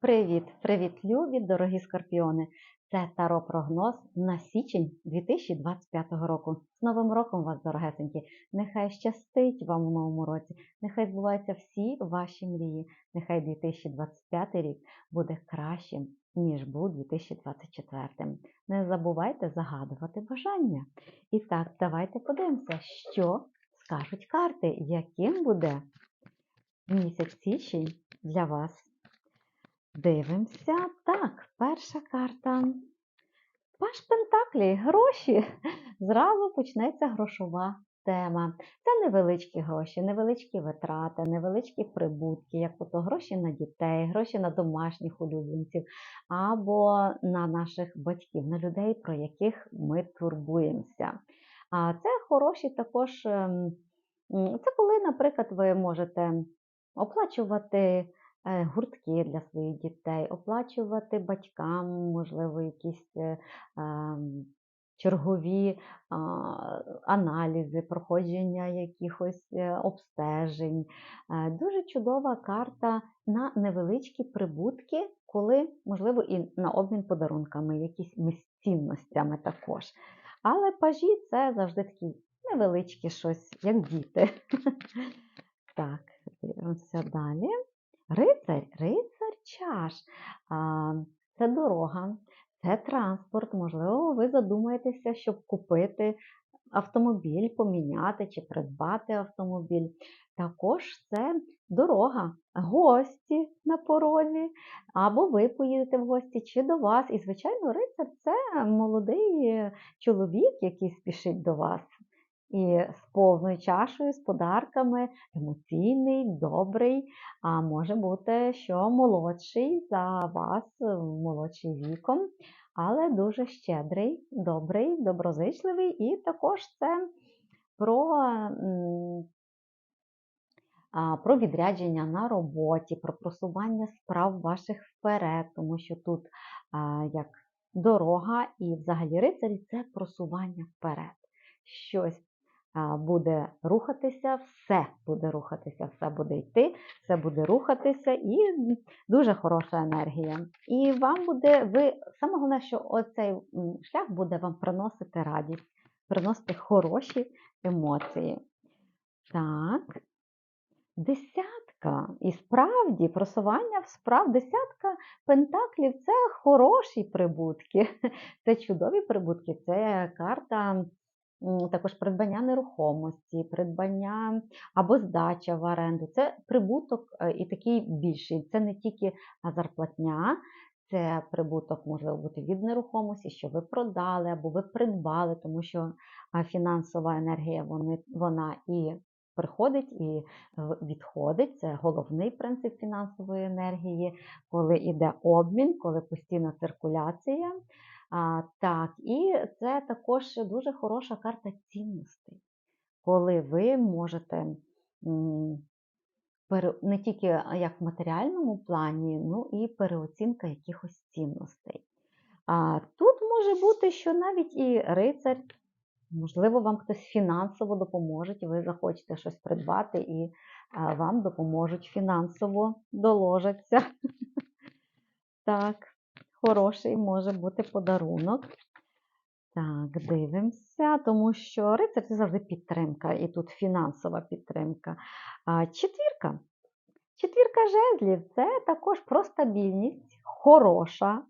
Привіт, привіт, любі, дорогі скорпіони! Це таро прогноз на січень 2025 року. З Новим роком вас, дорогесенькі! Нехай щастить вам у новому році, нехай збуваються всі ваші мрії. Нехай 2025 рік буде кращим, ніж був 2024. Не забувайте загадувати бажання. І так, давайте подивимося, що скажуть карти, яким буде місяць січень для вас. Дивимося. Так, перша карта. Паш Пентаклі, гроші. Зразу почнеться грошова тема. Це невеличкі гроші, невеличкі витрати, невеличкі прибутки, як ото гроші на дітей, гроші на домашніх улюбленців або на наших батьків, на людей, про яких ми турбуємося. А це хороші також, ем, це коли, наприклад, ви можете оплачувати. Е, гуртки для своїх дітей, оплачувати батькам, можливо, якісь е, ем, чергові аналізи, проходження якихось е, обстежень. Дуже чудова карта на невеличкі прибутки, коли, можливо, і на обмін подарунками, якісь цінностями також. Але пажі це завжди такі невеличкі щось, як діти. Так, дивимося далі. Рицарь, рицар чаш. Це дорога, це транспорт. Можливо, ви задумаєтеся, щоб купити автомобіль, поміняти чи придбати автомобіль. Також це дорога, гості на порозі, або ви поїдете в гості, чи до вас. І, звичайно, рицар це молодий чоловік, який спішить до вас і з повною чашею, з подарками, емоційний, добрий, а може бути, що молодший за вас, молодший віком, але дуже щедрий, добрий, доброзичливий, і також це про. Про відрядження на роботі, про просування справ ваших вперед, тому що тут як дорога і взагалі рицарі це просування вперед. Щось буде рухатися, все буде рухатися, все буде йти, все буде рухатися і дуже хороша енергія. І вам буде, ви саме головне, що оцей шлях буде вам приносити радість, приносити хороші емоції. Так, десятка. І справді просування справ, десятка пентаклів це хороші прибутки, це чудові прибутки, це карта також придбання нерухомості, придбання або здача в оренду. Це прибуток е, і такий більший. Це не тільки зарплатня, це прибуток може бути від нерухомості, що ви продали або ви придбали, тому що фінансова енергія вони, вона і приходить і відходить. Це головний принцип фінансової енергії, коли йде обмін, коли постійна циркуляція. А, Так, і це також дуже хороша карта цінностей, коли ви можете не тільки як в матеріальному плані, ну і переоцінка якихось цінностей. А Тут може бути, що навіть і рицар, можливо, вам хтось фінансово допоможе, ви захочете щось придбати, і вам допоможуть фінансово доложаться. Так хороший може бути подарунок. Так, дивимося, тому що рицар це завжди підтримка, і тут фінансова підтримка. А, Четвірка. Четвірка жезлів це також про стабільність, хороша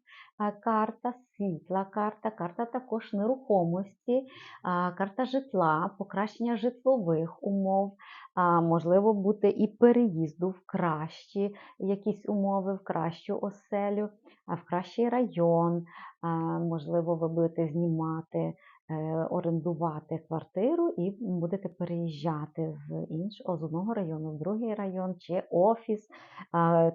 карта, світла карта, карта також нерухомості, карта житла, покращення житлових умов, можливо, бути і переїзду в кращі якісь умови, в кращу оселю, в кращий район. Можливо, ви будете знімати орендувати квартиру і будете переїжджати з іншого з одного району в другий район чи офіс,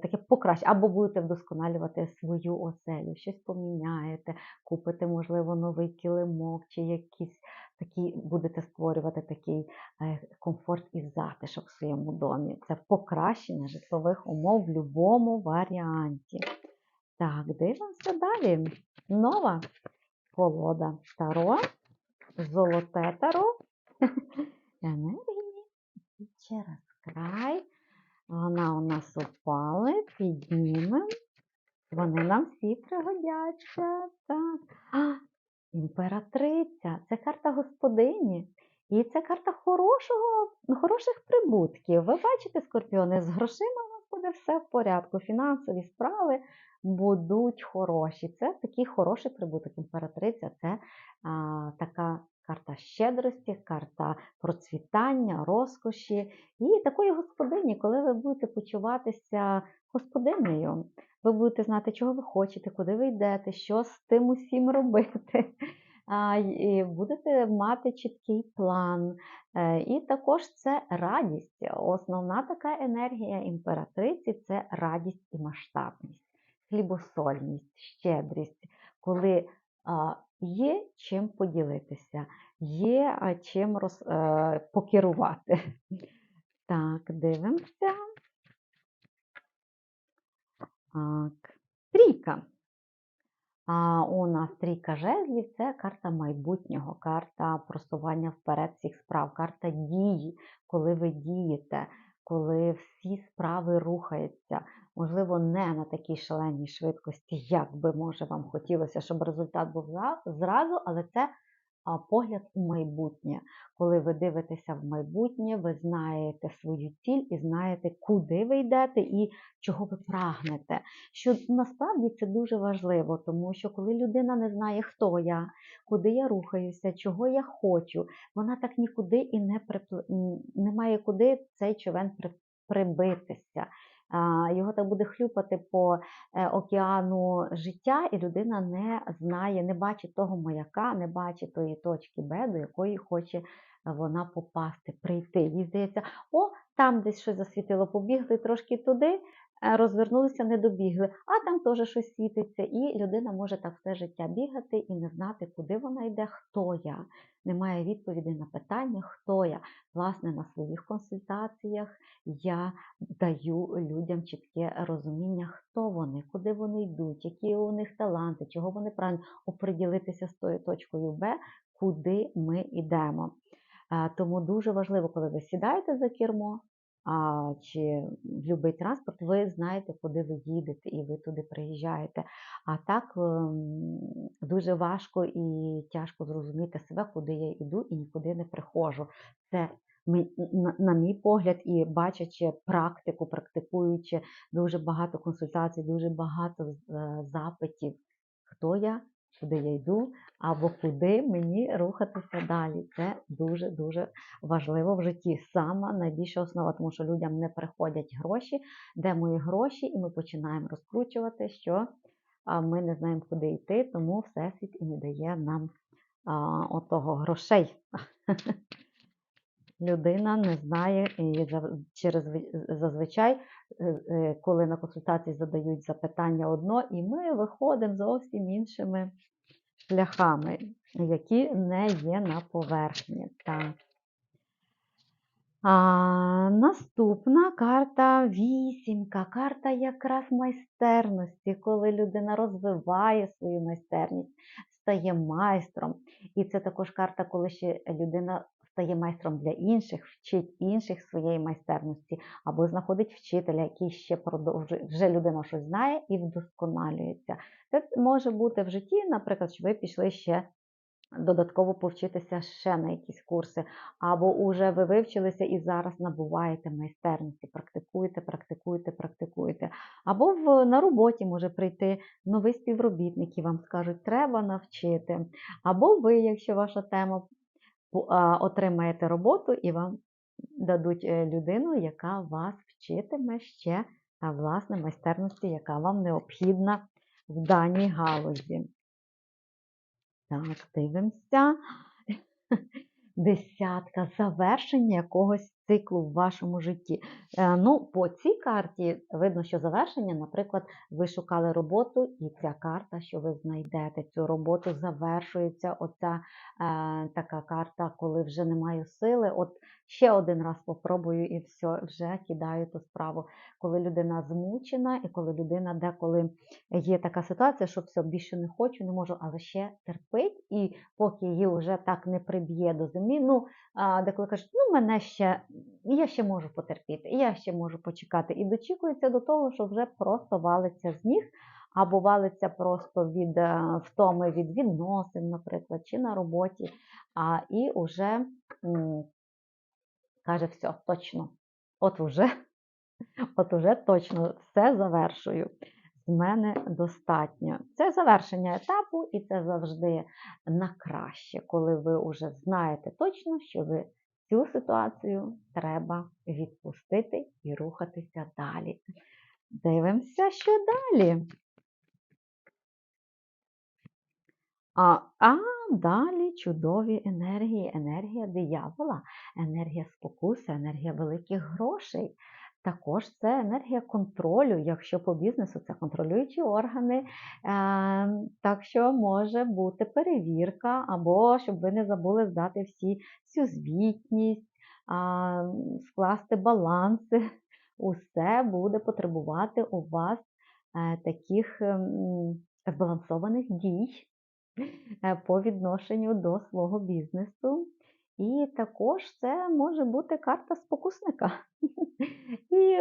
таке покраще, або будете вдосконалювати свою оселю, щось поміняєте, купите, можливо, новий килимок, чи якісь такі будете створювати такий е, комфорт і затишок в своєму домі. Це покращення житлових умов в будь-якому варіанті. Так, дивимося далі. Нова колода Таро золоте таро. Енергії. І Через край. Вона у нас упала, піднімемо. Вони нам всі пригодяться. Так. А, імператриця це карта господині. І це карта хорошого, хороших прибутків. Ви бачите, скорпіони, з грошима у буде все в порядку. Фінансові справи будуть хороші. Це такий хороший прибуток. Імператриця це а, така карта щедрості, карта процвітання, розкоші і такої господині, коли ви будете почуватися господинею. Ви будете знати, чого ви хочете, куди ви йдете, що з тим усім робити. І Будете мати чіткий план. Е, І також це радість. Основна така енергія імператриці це радість і масштабність, хлібосольність, щедрість, коли є чим поділитися, є чим роз, е, покерувати. Так, дивимося. Так, трійка. А у нас трійка жезлів це карта майбутнього, карта просування вперед всіх справ, карта дії, коли ви дієте, коли всі справи рухаються. Можливо, не на такій шаленій швидкості, як би може вам хотілося, щоб результат був зразу, але це погляд у майбутнє. Коли ви дивитеся в майбутнє, ви знаєте свою ціль і знаєте, куди ви йдете і чого ви прагнете. Що насправді це дуже важливо, тому що коли людина не знає, хто я, куди я рухаюся, чого я хочу, вона так нікуди і не припл... не має куди цей човен прибитися його так буде хлюпати по е, океану життя, і людина не знає, не бачить того маяка, не бачить тої точки Б, до якої хоче вона попасти, прийти. Їй здається, о, там десь щось засвітило, побігли трошки туди, розвернулися, не добігли, а там теж щось світиться, і людина може так все життя бігати і не знати, куди вона йде, хто я. Немає відповіді на питання, хто я. Власне, на своїх консультаціях я даю людям чітке розуміння, хто вони, куди вони йдуть, які у них таланти, чого вони прагнуть оприділитися з тою точкою Б, куди ми йдемо. Тому дуже важливо, коли ви сідаєте за кермо, а, чи будь-який транспорт, ви знаєте, куди ви їдете, і ви туди приїжджаєте. А так ем, дуже важко і тяжко зрозуміти себе, куди я йду і нікуди не приходжу. Це на мій погляд, і бачачи практику, практикуючи дуже багато консультацій, дуже багато е, запитів, хто я, куди я йду, або куди мені рухатися далі. Це дуже-дуже важливо в житті. Сама найбільша основа, тому що людям не приходять гроші, де мої гроші, і ми починаємо розкручувати, що ми не знаємо, куди йти, тому Всесвіт і не дає нам отого грошей. Людина не знає і через зазвичай, е, е, коли на консультації задають запитання одно, і ми виходимо зовсім іншими шляхами, які не є на поверхні. Так. А, Наступна карта вісімка. Карта якраз майстерності, коли людина розвиває свою майстерність, стає майстром. І це також карта, коли ще людина стає майстром для інших, вчить інших своєї майстерності, або знаходить вчителя, який ще продовжує, вже людина щось знає і вдосконалюється. Це може бути в житті, наприклад, що ви пішли ще. Додатково повчитися ще на якісь курси, або вже ви вивчилися і зараз набуваєте майстерності, практикуєте, практикуєте, практикуєте. Або в, на роботі може прийти новий співробітник і вам скажуть, треба навчити. Або ви, якщо ваша тема отримаєте роботу і вам дадуть е, людину, яка вас вчитиме ще власне майстерності, яка вам необхідна в даній галузі. Так, дивимося. Десятка завершення якогось циклу в вашому житті. Е, ну, По цій карті видно, що завершення, наприклад, ви шукали роботу, і ця карта, що ви знайдете цю роботу, завершується. Оця е, така карта, коли вже немає сили. От ще один раз попробую і все, вже кидаю ту справу. Коли людина змучена, і коли людина деколи є така ситуація, що все більше не хочу, не можу, але ще терпить, і поки її вже так не приб'є до землі, ну, деколи кажуть, ну мене ще я ще можу потерпіти, я ще можу почекати. І дочікується до того, що вже просто валиться з ніг, або валиться просто від е, втоми від відносин, наприклад, чи на роботі, а і вже каже, все, точно, от уже, от уже точно все завершую. З мене достатньо. Це завершення етапу, і це завжди на краще, коли ви вже знаєте точно, що ви цю ситуацію треба відпустити і рухатися далі. Дивимося, що далі. А, а далі чудові енергії, енергія диявола, енергія спокуси, енергія великих грошей. Також це енергія контролю, якщо по бізнесу це контролюючі органи, е, так що може бути перевірка, або щоб ви не забули здати всі всю звітність, скласти баланси. Усе буде потребувати у вас е, таких м, збалансованих дій е, по відношенню до свого бізнесу. І також це може бути карта спокусника. І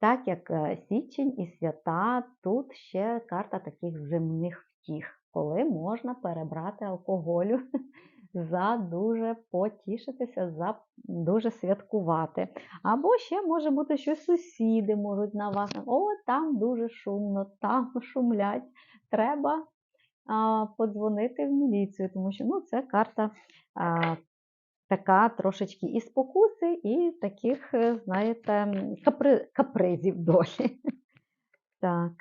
так як е, січень і свята, тут ще карта таких земних втіх, коли можна перебрати алкоголю за дуже потішитися, за дуже святкувати. Або ще може бути, що сусіди можуть на вас. О, там дуже шумно, там шумлять. Треба а, подзвонити в міліцію, тому що ну, це карта а, така трошечки і спокуси, і таких, е, знаєте, капри, капризів долі. Так.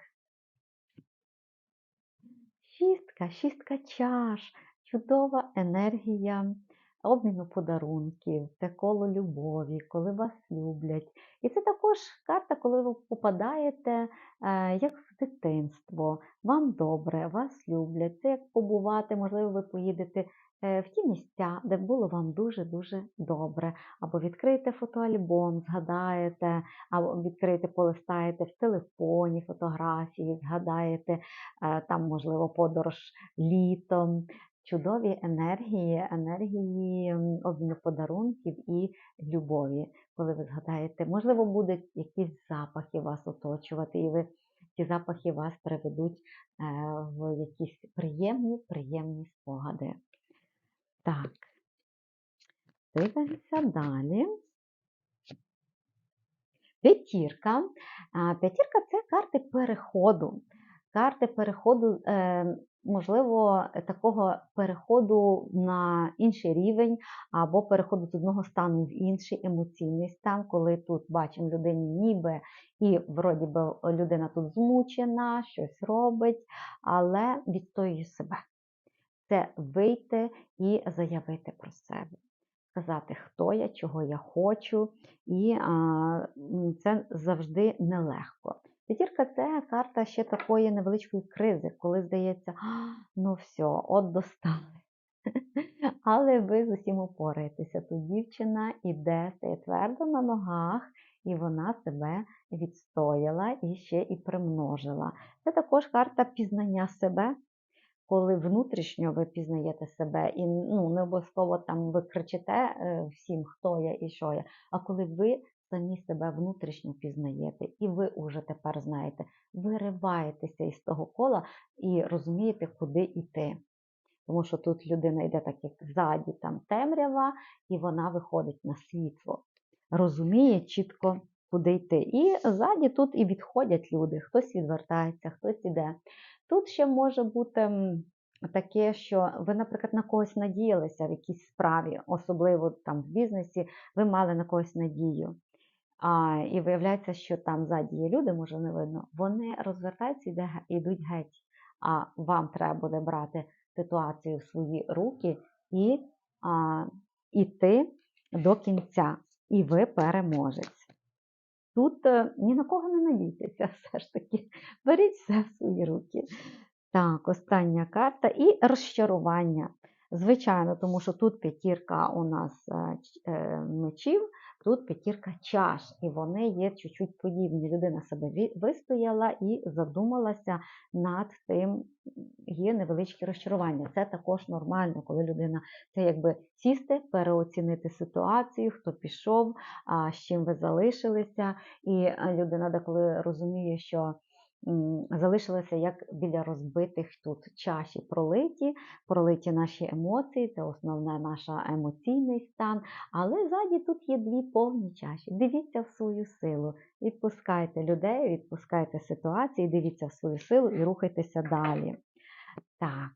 Шістка, шістка чаш, чудова енергія обміну подарунків, це коло любові, коли вас люблять. І це також карта, коли ви попадаєте е, як в дитинство. Вам добре, вас люблять. Це як побувати, можливо, ви поїдете Е, в ті місця, де було вам дуже-дуже добре. Або відкрийте фотоальбом, згадаєте, або відкрийте, полистаєте в телефоні фотографії, згадаєте е, там, можливо, подорож літом. Чудові енергії, енергії обміну подарунків і любові, коли ви згадаєте, можливо, будуть якісь запахи вас оточувати, і ви ці запахи вас приведуть е, в якісь приємні, приємні спогади. Так, дивимося далі. П'ятірка. П'ятірка це карти переходу. Карти переходу, е, можливо, такого переходу на інший рівень, або переходу з одного стану в інший емоційний стан, коли тут бачимо людині ніби і вроді би людина тут змучена, щось робить, але відстоює себе це вийти і заявити про себе, сказати, хто я, чого я хочу, і а, це завжди нелегко. П'ятірка це карта ще такої невеличкої кризи, коли здається, ну все, от достали. Але ви з усім упораєтеся. Тут дівчина іде, стає твердо на ногах, і вона себе відстояла і ще і примножила. Це також карта пізнання себе, коли внутрішньо ви пізнаєте себе, і ну, не обов'язково там ви кричите е, всім, хто я і що я, а коли ви самі себе внутрішньо пізнаєте, і ви вже тепер знаєте, вириваєтеся із того кола і розумієте, куди йти. Тому що тут людина йде так, як ззаді, там темрява, і вона виходить на світло, розуміє чітко, куди йти. І ззаді тут і відходять люди, хтось відвертається, хтось іде. Тут ще може бути таке, що ви, наприклад, на когось надіялися в якійсь справі, особливо там в бізнесі, ви мали на когось надію. А, І виявляється, що там ззаді є люди, може не видно, вони розвертаються і йдуть геть. А вам треба буде брати ситуацію в свої руки і а, іти до кінця. І ви переможець. Тут е, ні на кого не надійтеся, все ж таки. Беріть все в свої руки. Так, остання карта і розчарування. Звичайно, тому що тут п'ятірка у нас е, е, мечів, Тут п'ятірка чаш, і вони є чуть-чуть подібні. Людина себе вистояла і задумалася над тим, є невеличкі розчарування. Це також нормально, коли людина це якби сісти, переоцінити ситуацію, хто пішов, з чим ви залишилися. І людина деколи розуміє, що залишилися як біля розбитих тут чаші пролиті, пролиті наші емоції, це основне наш емоційний стан. Але ззаді тут є дві повні чаші. Дивіться в свою силу, відпускайте людей, відпускайте ситуації, дивіться в свою силу і рухайтеся далі. Так.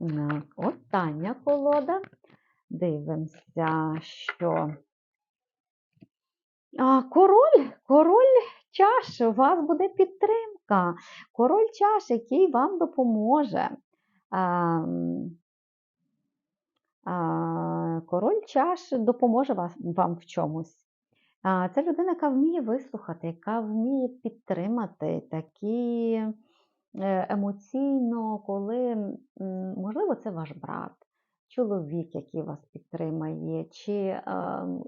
Е, Остання колода. Дивимося, що. А, король, король чаш, у вас буде підтримка. Король чаш, який вам допоможе. А, а, король чаш допоможе вас, вам в чомусь. А, це людина, яка вміє вислухати, яка вміє підтримати такі е, емоційно, коли, можливо, це ваш брат, чоловік, який вас підтримає, чи е,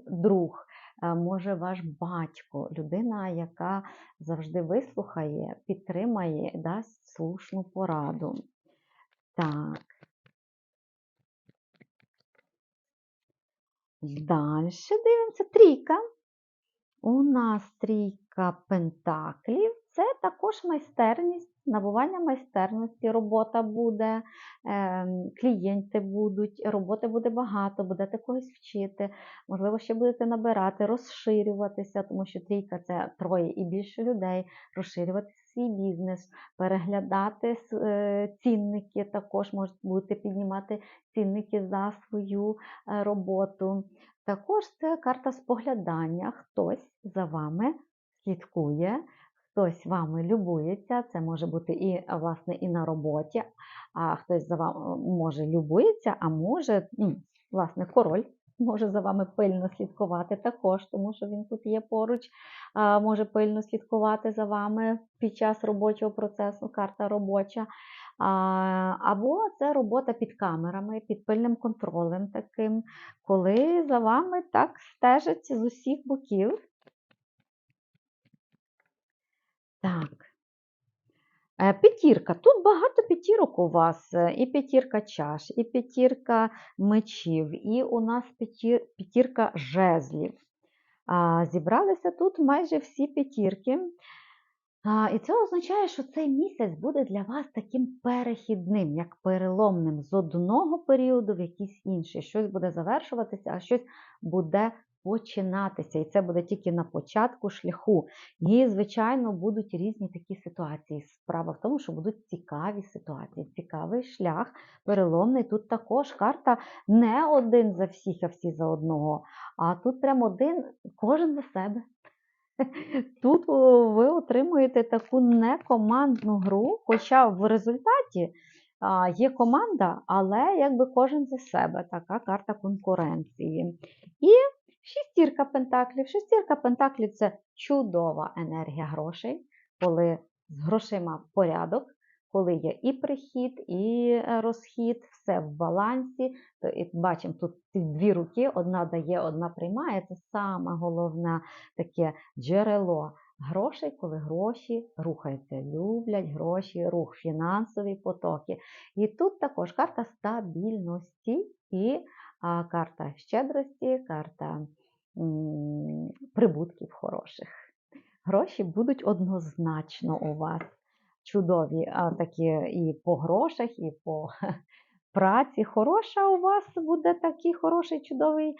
друг, може ваш батько, людина, яка завжди вислухає, підтримає, дасть слушну пораду. Так. Далі дивимося трійка. У нас трійка пентаклів. Це також майстерність, набування майстерності, робота буде, ем, клієнти будуть, роботи буде багато, будете когось вчити, можливо, ще будете набирати, розширюватися, тому що трійка це троє і більше людей, розширювати свій бізнес, переглядати е, цінники, також можете будете піднімати цінники за свою е, роботу. Також це карта споглядання. Хтось за вами слідкує, хтось вами любується. Це може бути і власне і на роботі, а хтось за вами може любується, а може, ну, власне, король може за вами пильно слідкувати також, тому що він тут є поруч, може пильно слідкувати за вами під час робочого процесу, карта робоча. Або це робота під камерами, під пильним контролем таким, коли за вами так стежать з усіх боків. Так. Е, П'ятірка. Тут багато п'ятірок у вас. е, І п'ятірка чаш, і п'ятірка мечів, і у нас п'ятір- п'ятірка жезлів. Зібралися тут майже всі п'ятірки. І це означає, що цей місяць буде для вас таким перехідним, як переломним з одного періоду в якийсь інший. Щось буде завершуватися, а щось буде починатися. І це буде тільки на початку шляху. І, звичайно, будуть різні такі ситуації. Справа в тому, що будуть цікаві ситуації, цікавий шлях, переломний. Тут також карта не один за всіх, а всі за одного. А тут прям один, кожен за себе. Тут ви отримуєте таку некомандну гру, хоча в результаті є команда, але якби кожен за себе, така карта конкуренції. І шістірка пентаклів. Шістірка пентаклів це чудова енергія грошей, коли з грошима порядок, коли є і прихід, і е, розхід, все в балансі. То, і бачимо, тут дві руки, одна дає, одна приймає. Це саме головне таке джерело грошей, коли гроші рухаються, люблять гроші, рух, фінансові потоки. І тут також карта стабільності і карта щедрості, карта прибутків хороших. Гроші будуть однозначно у вас чудові, а, такі і по грошах, і по праці. Хороша у вас буде такий хороший чудовий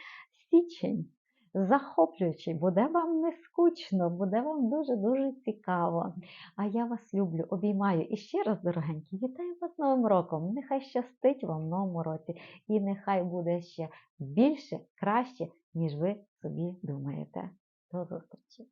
січень захоплюючий, буде вам не скучно, буде вам дуже-дуже цікаво. А я вас люблю, обіймаю. І ще раз, дорогенькі, вітаю вас Новим роком. Нехай щастить вам в новому році, і нехай буде ще більше, краще, ніж ви собі думаєте. До зустрічі!